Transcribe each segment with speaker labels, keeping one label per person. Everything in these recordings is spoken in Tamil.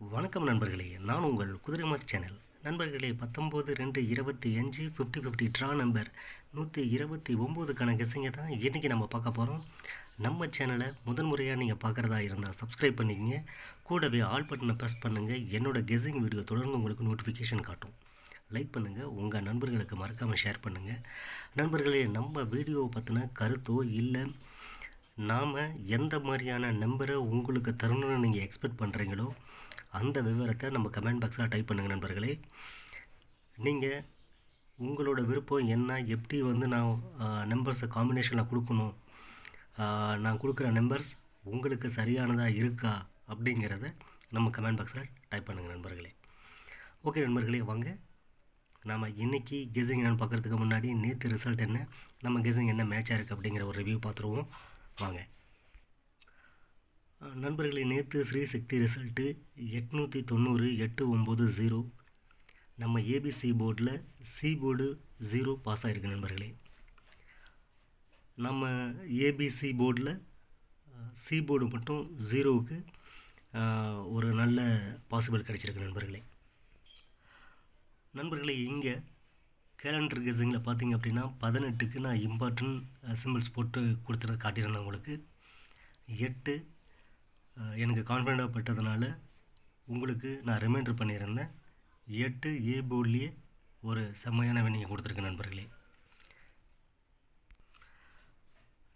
Speaker 1: வணக்கம் நண்பர்களே நான் உங்கள் குதிரைமார் சேனல். நண்பர்களே பத்தொம்போது ரெண்டு இருபத்தி அஞ்சு ஃபிஃப்டி ஃபிஃப்டி ட்ரா நம்பர் நூற்றி இருபத்தி ஒம்போதுக்கான கெஸ்ஸிங்க தான் இன்றைக்கி நம்ம பார்க்க போகிறோம் நம்ம சேனலை முதன் முறையாக நீங்கள் பார்க்குறதா இருந்தால் சப்ஸ்கிரைப் பண்ணிக்கங்க. கூடவே ஆல் பட்டனை ப்ரெஸ் பண்ணுங்கள் என்னோட கெஸிங் வீடியோ தொடர்ந்து உங்களுக்கு நோட்டிஃபிகேஷன் காட்டும். லைக் பண்ணுங்கள் உங்கள் நண்பர்களுக்கு மறக்காமல் ஷேர் பண்ணுங்கள் நண்பர்களே நம்ம வீடியோவை பற்றின கருத்தோ இல்லை நாம் எந்த மாதிரியான நம்பரை உங்களுக்கு தரணும்னு நீங்கள் எக்ஸ்பெக்ட் பண்ணுறீங்களோ அந்த விவரத்தை நம்ம கமெண்ட் பாக்ஸில் டைப் பண்ணுங்கள் நண்பர்களே. நீங்கள் உங்களோட விருப்பம் என்ன? எப்படி வந்து நான் நம்பர்ஸை காம்பினேஷனில் கொடுக்கணும்? நான் கொடுக்குற நம்பர்ஸ் உங்களுக்கு சரியானதாக இருக்கா? அப்படிங்கிறத நம்ம கமெண்ட் பாக்ஸில் டைப் பண்ணுங்கள் நண்பர்களே. ஓகே நண்பர்களே வாங்க. நாம் இன்றைக்கி கெஸிங் என்னென்னு பார்க்குறதுக்கு முன்னாடி நேற்று ரிசல்ட் என்ன? நம்ம கெஸிங் என்ன மேட்சாக இருக்குது அப்படிங்கிற ஒரு ரிவ்யூ பார்த்துருவோம். வாங்க. நண்பர்களே நேற்று ஸ்ரீசக்தி ரிசல்ட்டு எட்நூற்றி தொண்ணூறு எட்டு ஒம்பது ஜீரோ. நம்ம ஏபிசி போர்டில் சி போர்டு ஜீரோ பாஸ் ஆகிருக்கு நண்பர்களே. நம்ம ஏபிசி போர்டில் சி போர்டு மட்டும் ஜீரோவுக்கு ஒரு நல்ல பாசிபிள் கிடச்சிருக்கு நண்பர்களே. நண்பர்களே இங்கே கேலண்டர் கெஸிங்கில் பார்த்தீங்க அப்படின்னா பதினெட்டுக்கு நான் இம்பார்ட்டன்ட் சிம்பிள்ஸ் போட்டு கொடுத்துட்டு காட்டியிருந்தேன் உங்களுக்கு. எட்டு எனக்கு கான்ஃபிடண்ட்டாக பட்டதுனால உங்களுக்கு நான் ரிமைண்டர் பண்ணியிருந்தேன். எட்டு ஏ போர்ட்லேயே ஒரு செம்மையான வினிங்கை கொடுத்துருக்கேன் நண்பர்களே.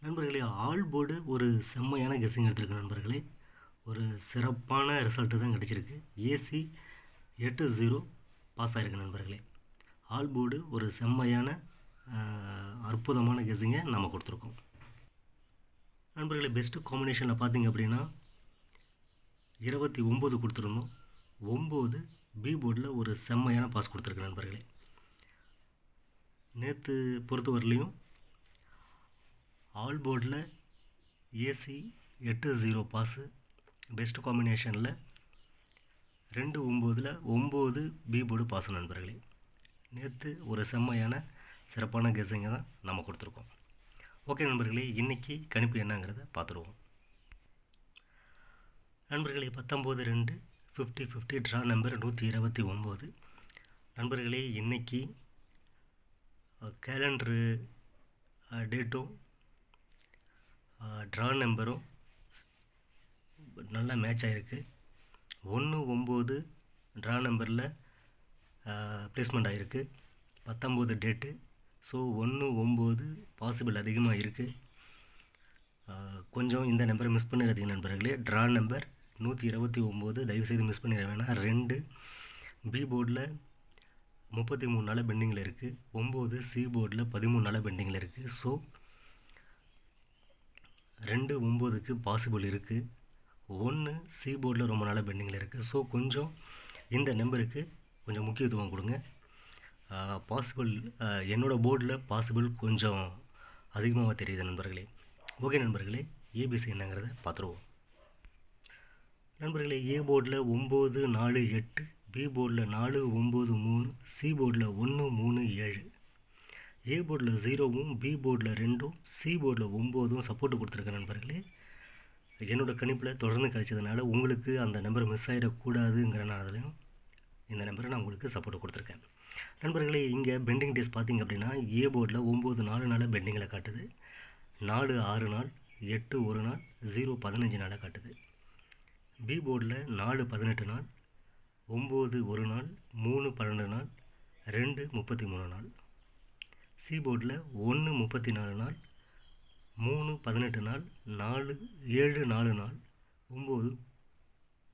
Speaker 1: நண்பர்களே ஆல் போர்டு ஒரு செம்மையான கெஸ்ஸிங் எடுத்திருக்கு நண்பர்களே. ஒரு சிறப்பான ரிசல்ட்டு தான் கிடச்சிருக்கு. ஏசி எட்டு ஜீரோ பாஸ் ஆகிருக்கு நண்பர்களே. ஆல் போர்டு ஒரு செம்மையான அற்புதமான கெஸ்ஸிங்கை நம்ம கொடுத்துருக்கோம். நண்பர்களே பெஸ்ட்டு காம்பினேஷனில் பார்த்தீங்க அப்படின்னா இருபத்தி ஒம்பது கொடுத்துருந்தோம். ஒம்பது பி போர்டில் ஒரு செம்மையான பாஸ் கொடுத்துருக்கு நண்பர்களே. நேற்று பொறுத்தவரையிலையும் ஆல் போர்டில் ஏசி எட்டு ஜீரோ பாஸு பெஸ்ட் காம்பினேஷனில் ரெண்டு ஒம்போதில் ஒம்பது பி போர்டு பாஸ் நண்பர்களே. நேற்று ஒரு செம்மையான சிறப்பான கெஸிங்கை தான் நம்ம கொடுத்துருக்கோம். ஓகே நண்பர்களே இன்றைக்கி கணிப்பு என்னங்கிறத பார்த்துருவோம். நண்பர்களே பத்தொம்போது ரெண்டு ஃபிஃப்டி ஃபிஃப்டி ட்ரா நம்பர் நூற்றி இருபத்தி ஒம்பது நண்பர்களே இன்றைக்கி கேலண்டரு டேட்டும் ட்ரா நம்பரும் நல்லா மேட்ச் ஆகிருக்கு ஒன்று ஒம்பது ட்ரா நம்பரில் ப்ளேஸ்மெண்ட் ஆகிருக்கு பத்தொம்போது டேட்டு ஸோ ஒன்று ஒம்பது பாசிபிள் அதிகமாக இருக்குது கொஞ்சம் இந்த நம்பரை மிஸ் பண்ணிடாதீங்க நண்பர்களே. ட்ரா நம்பர் நூற்றி இருபத்தி ஒம்பது தயவுசெய்து மிஸ் பண்ணிட வேணாம். ரெண்டு பி போர்டில் முப்பத்தி மூணு நாளாக பெண்டிங்கில் இருக்குது ஒம்பது சி போர்டில் பதிமூணு நாளாக பெண்டிங்கில் இருக்குது ஸோ ரெண்டு ஒம்போதுக்கு பாசிபிள் இருக்குது ஒன்று சி போர்டில் ரொம்ப நாளாக பெண்டிங்கில் இருக்குது ஸோ கொஞ்சம் இந்த நம்பருக்கு கொஞ்சம் முக்கியத்துவம் கொடுங்க. பாசிபிள் என்னோடய போர்டில் பாசிபிள் கொஞ்சம் அதிகமாக தெரியுது நண்பர்களே. ஓகே நண்பர்களே ஏபிசி என்னங்கிறத பார்த்துருவோம். நண்பர்களே ஏ போர்டில் ஒம்பது நாலு எட்டு பி போர்டில் நாலு ஒம்பது மூணு சி போர்டில் ஒன்று மூணு ஏழு. ஏ போர்டில் ஜீரோவும் பி போர்டில் ரெண்டும் சி போர்டில் ஒம்போதும் சப்போர்ட் கொடுத்துருக்க நண்பர்களே. என்னோட கணிப்பில் தொடர்ந்து கிடைச்சதுனால உங்களுக்கு அந்த நம்பர் மிஸ் ஆகிடக்கூடாதுங்கிறனாலையும் இந்த நம்பரை நான் உங்களுக்கு சப்போர்ட் கொடுத்துருக்கேன். நண்பர்களே இங்கே பெண்டிங் டேஸ் பார்த்தீங்க அப்படின்னா ஏ போர்டில் ஒம்பது நாலு நாள் பெண்டிங்கில் காட்டுது. நாலு ஆறு நாள் எட்டு ஒரு நாள் ஜீரோ பதினஞ்சு நாளாக காட்டுது. பி போர்டில் நாலு பதினெட்டு நாள் ஒம்பது ஒரு நாள் மூணு பன்னெண்டு நாள் ரெண்டு முப்பத்தி மூணு நாள். சி போர்டில் ஒன்று முப்பத்தி நாலு நாள் மூணு பதினெட்டு நாள் நாலு ஏழு நாலு நாள் ஒம்பது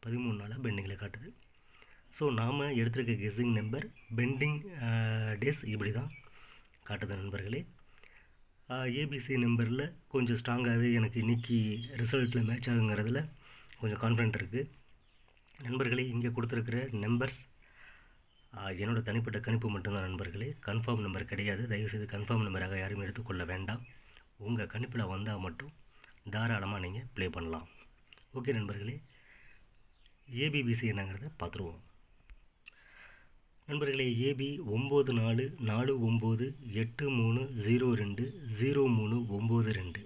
Speaker 1: பதிமூணு நாளாக பெண்டிங்கில் காட்டுது. ஸோ நாம் எடுத்திருக்க கெஸ்ஸிங் நம்பர் பெண்டிங் டேஸ் இப்படி தான் காட்டுது நண்பர்களே. ஏபிசி நம்பரில் கொஞ்சம் ஸ்ட்ராங்காகவே எனக்கு இன்றைக்கி ரிசல்ட்டில் மேட்ச் ஆகுங்கிறதுல கொஞ்சம் கான்ஃபிடென்ட் இருக்குது நண்பர்களே இங்கே கொடுத்துருக்கிற நம்பர்ஸ் என்னோட தனிப்பட்ட கணிப்பு மட்டும்தான் நண்பர்களே. கன்ஃபார்ம் நம்பர் கிடையாது. தயவுசெய்து கன்ஃபார்ம் நம்பராக யாரும் எடுத்துக்கொள்ள வேண்டாம். உங்கள் கணிப்பில் வந்தால் மட்டும் தாராளமாக நீங்கள் ப்ளே பண்ணலாம். ஓகே நண்பர்களே. ஏபிபிசி என்னங்கிறத பார்த்துருவோம். நண்பர்களே ஏபி ஒம்பது நாலு நாலு ஒம்பது எட்டு மூணு ஜீரோ ரெண்டு ஜீரோ மூணு ஒம்பது ரெண்டு.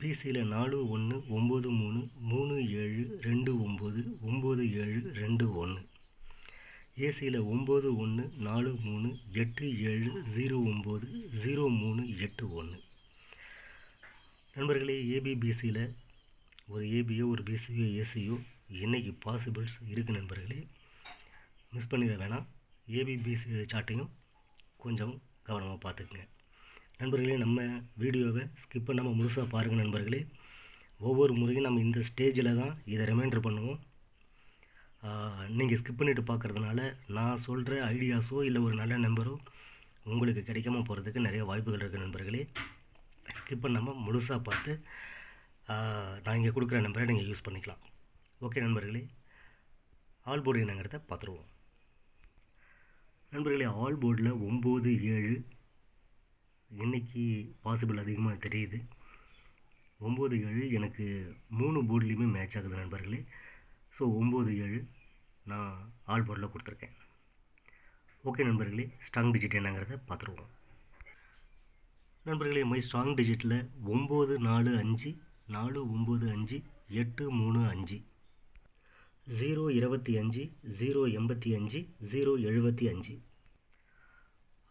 Speaker 1: பிசியில் நாலு ஒன்று ஒம்பது மூணு மூணு ஏழு ரெண்டு ஒம்பது ஒம்பது ஏழு ரெண்டு ஒன்று ஏசியில் ஒம்பது ஒன்று நாலு மூணு எட்டு ஏழு ஜீரோ ஒம்பது ஜீரோ மூணு எட்டு ஒன்று நண்பர்களே ஏபிபிசியில் ஒரு ஏபியோ ஒரு பிசியோ ஏசியோ இன்றைக்கி பாசிபிள்ஸ் இருக்குது நண்பர்களே? மிஸ் பண்ணிட வேணாம். ஏபிபிசி சார்ட்டையும் கொஞ்சம் கவனமாக பார்த்துக்குங்க. நண்பர்களே நம்ம வீடியோவை ஸ்கிப் பண்ணாமல் முழுசாக பாருங்கள் நண்பர்களே. ஒவ்வொரு முறையும் நம்ம இந்த ஸ்டேஜில் தான் இதை ரிமைண்டர் பண்ணுவோம். நீங்கள் ஸ்கிப் பண்ணிவிட்டு பார்க்குறதுனால நான் சொல்கிற ஐடியாஸோ இல்லை ஒரு நல்ல நம்பரோ உங்களுக்கு கிடைக்காம போகிறதுக்கு நிறைய வாய்ப்புகள் இருக்குது நண்பர்களே. ஸ்கிப் பண்ணாமல் முழுசாக பார்த்து நான் இங்கே கொடுக்குற நம்பரை நீங்கள் யூஸ் பண்ணிக்கலாம். ஓகே நண்பர்களே ஆல் போர்டு என்னங்கிறத பார்த்துருவோம். நண்பர்களே ஆல் போர்டில் ஒம்பது ஏழு இன்றைக்கி பாசிபிள் அதிகமாக தெரியுது. ஒம்பது ஏழு எனக்கு மூணு போர்ட்லேயுமே மேட்ச் ஆகுது நண்பர்களே. ஸோ ஒம்பது ஏழு நான் ஆல் போர்டில் கொடுத்துருக்கேன். ஓகே நண்பர்களே ஸ்ட்ராங் டிஜிட் என்னங்கிறத பார்த்துருவோம். நண்பர்களே மை ஸ்ட்ராங் டிஜிட்டில் ஒம்பது நாலு அஞ்சு நாலு ஒம்பது அஞ்சு எட்டு மூணு அஞ்சு. ஜீரோ இருபத்தி அஞ்சு ஜீரோ எண்பத்தி அஞ்சு ஜீரோ எழுபத்தி அஞ்சு.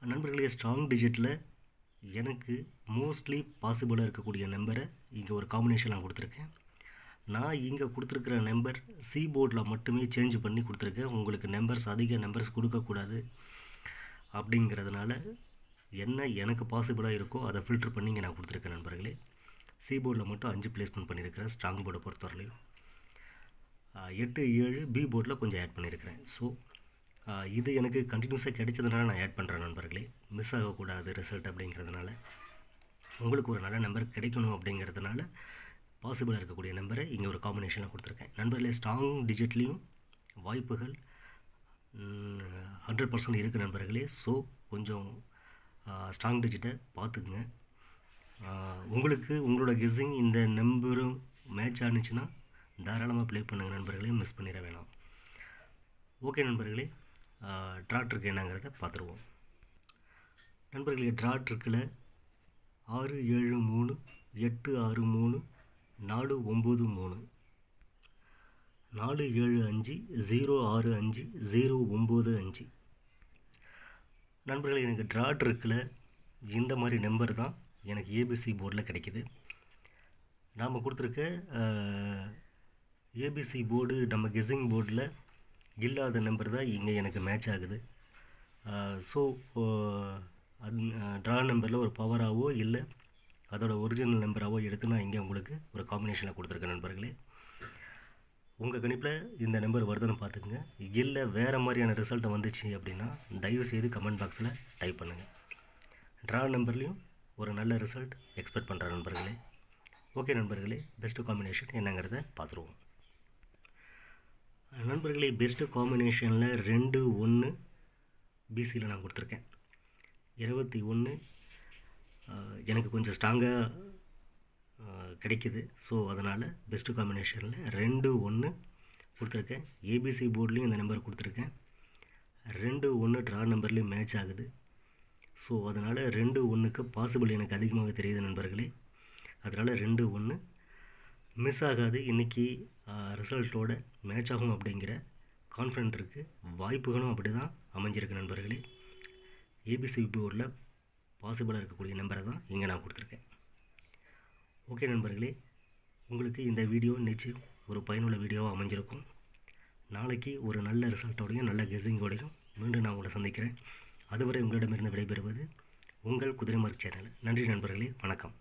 Speaker 1: நண்பர்களே ஸ்ட்ராங் டிஜிட்டில் எனக்கு மோஸ்ட்லி பாசிபிளாக இருக்கக்கூடிய நம்பரை இங்கே ஒரு காம்பினேஷன் நான் கொடுத்துருக்கேன். நான் இங்கே கொடுத்துருக்குற நம்பர் சி போர்டில் மட்டுமே சேஞ்ச் பண்ணி கொடுத்துருக்கேன். உங்களுக்கு நம்பர்ஸ் அதிக நம்பர்ஸ் கொடுக்கக்கூடாது அப்படிங்கிறதுனால என்ன எனக்கு பாசிபிளாக இருக்கோ அதை ஃபில்ட்ரு பண்ணி இங்கே நான் கொடுத்துருக்கேன் நண்பர்களே. சி போர்டில் மட்டும் அஞ்சு பிளேஸ்மெண்ட் பண்ணியிருக்கிறேன் ஸ்ட்ராங் போர்டை பொறுத்தவரையிலையும் எட்டு ஏழு பி போர்டில் கொஞ்சம் ஆட் பண்ணியிருக்கிறேன். ஸோ இது எனக்கு கண்டினியூஸாக கிடைச்சதுனால நான் ஆட் பண்ணுறேன் நண்பர்களே. மிஸ் ஆகக்கூடாது ரிசல்ட் அப்படிங்கிறதுனால. உங்களுக்கு ஒரு நல்ல நம்பர் கிடைக்கணும் அப்படிங்கிறதுனால பாசிபிளாக இருக்கக்கூடிய நம்பரை இங்கே ஒரு காம்பினேஷனில் கொடுத்துருக்கேன். நண்பர்களே ஸ்ட்ராங் டிஜிட்லேயும் வாய்ப்புகள் ஹண்ட்ரட் பர்சன்ட் இருக்குது நண்பர்களே. ஸோ கொஞ்சம் ஸ்ட்ராங் டிஜிட்டை பார்த்துக்குங்க. உங்களுக்கு உங்களோட கெஸ்ஸிங் இந்த நம்பரும் மேட்ச் ஆனிச்சுன்னா தாராளமாக ப்ளே பண்ணுங்கள் நண்பர்களே. மிஸ் பண்ணிட வேணாம். ஓகே நண்பர்களே. ட்ராட்ருக்கு என்னங்கிறத பார்த்துருவோம். நண்பர்களே ட்ராட்ருக்கில் ஆறு ஏழு மூணு எட்டு ஆறு மூணு நாலு ஒம்பது மூணு. நாலு ஏழு அஞ்சு ஜீரோ ஆறு அஞ்சு ஜீரோ ஒம்பது அஞ்சு. நண்பர்களே எனக்கு ட்ராட் இருக்குல்ல இந்த மாதிரி நம்பர் தான் எனக்கு ஏபிசி போர்டில் கிடைக்கிது. நாம் கொடுத்துருக்க ஏபிசி போர்டு நம்ம கெஸிங் போர்டில் இல்லாத நம்பர் தான் இங்கே எனக்கு மேட்ச் ஆகுது. ஸோ அது ட்ரா நம்பரில் ஒரு பவராகவோ இல்லை அதோட ஒரிஜினல் நம்பராகவோ எடுத்து நான் இங்கே உங்களுக்கு ஒரு காம்பினேஷனில் கொடுத்துருக்கேன் நண்பர்களே. உங்கள் கணிப்பில் இந்த நம்பர் வருதுன்னு பார்த்துக்குங்க. இல்லை வேறு மாதிரியான ரிசல்ட்டை வந்துச்சு அப்படின்னா தயவு செய்து கமெண்ட் பாக்ஸில் டைப் பண்ணுங்கள் ட்ரா நம்பர்லேயும் ஒரு நல்ல ரிசல்ட் எக்ஸ்பெக்ட் பண்ணுற நண்பர்களே. ஓகே நண்பர்களே பெஸ்ட்டு காம்பினேஷன் என்னங்கிறத பார்த்துருவோம். நண்பர்களே பெஸ்ட்டு காம்பினேஷனில் ரெண்டு ஒன்று பிசியில் நான் கொடுத்துருக்கேன். இருபத்தி ஒன்று எனக்கு கொஞ்சம் ஸ்ட்ராங்காக கிடைக்குது. ஸோ அதனால் பெஸ்ட்டு காம்பினேஷனில் ரெண்டு ஒன்று கொடுத்துருக்கேன். ஏபிசி போர்ட்லேயும் இந்த நம்பர் கொடுத்துருக்கேன். ரெண்டு ஒன்று ட்ரா நம்பர்லேயும் மேட்ச் ஆகுது. ஸோ அதனால் ரெண்டு ஒன்றுக்கு பாசிபிள் எனக்கு அதிகமாக தெரியுது நண்பர்களே. அதனால் ரெண்டு ஒன்று மிஸ் ஆகாது. இன்றைக்கி ரிசல்ட்டோட மேட்ச் ஆகும் அப்படிங்கிற கான்ஃபிடென்ட் இருக்குது வாய்ப்புகளும் அப்படி தான் அமைஞ்சிருக்கு நண்பர்களே. ஏபிசி போர்டில் பாசிபிளாக இருக்கக்கூடிய நம்பரை தான் இங்கே நான் கொடுத்துருக்கேன். ஓகே நண்பர்களே உங்களுக்கு இந்த வீடியோ நிச்சயம் ஒரு பயனுள்ள வீடியோவாக அமைஞ்சிருக்கும். நாளைக்கு ஒரு நல்ல ரிசல்ட்டோடையும் நல்ல கெஸிங்கோடையும் மீண்டும் நான் உங்களை சந்திக்கிறேன். அதுவரை உங்களிடமிருந்து விடைபெறுவது உங்கள் குதிரைமார்க் சேனல். நன்றி நண்பர்களே வணக்கம்.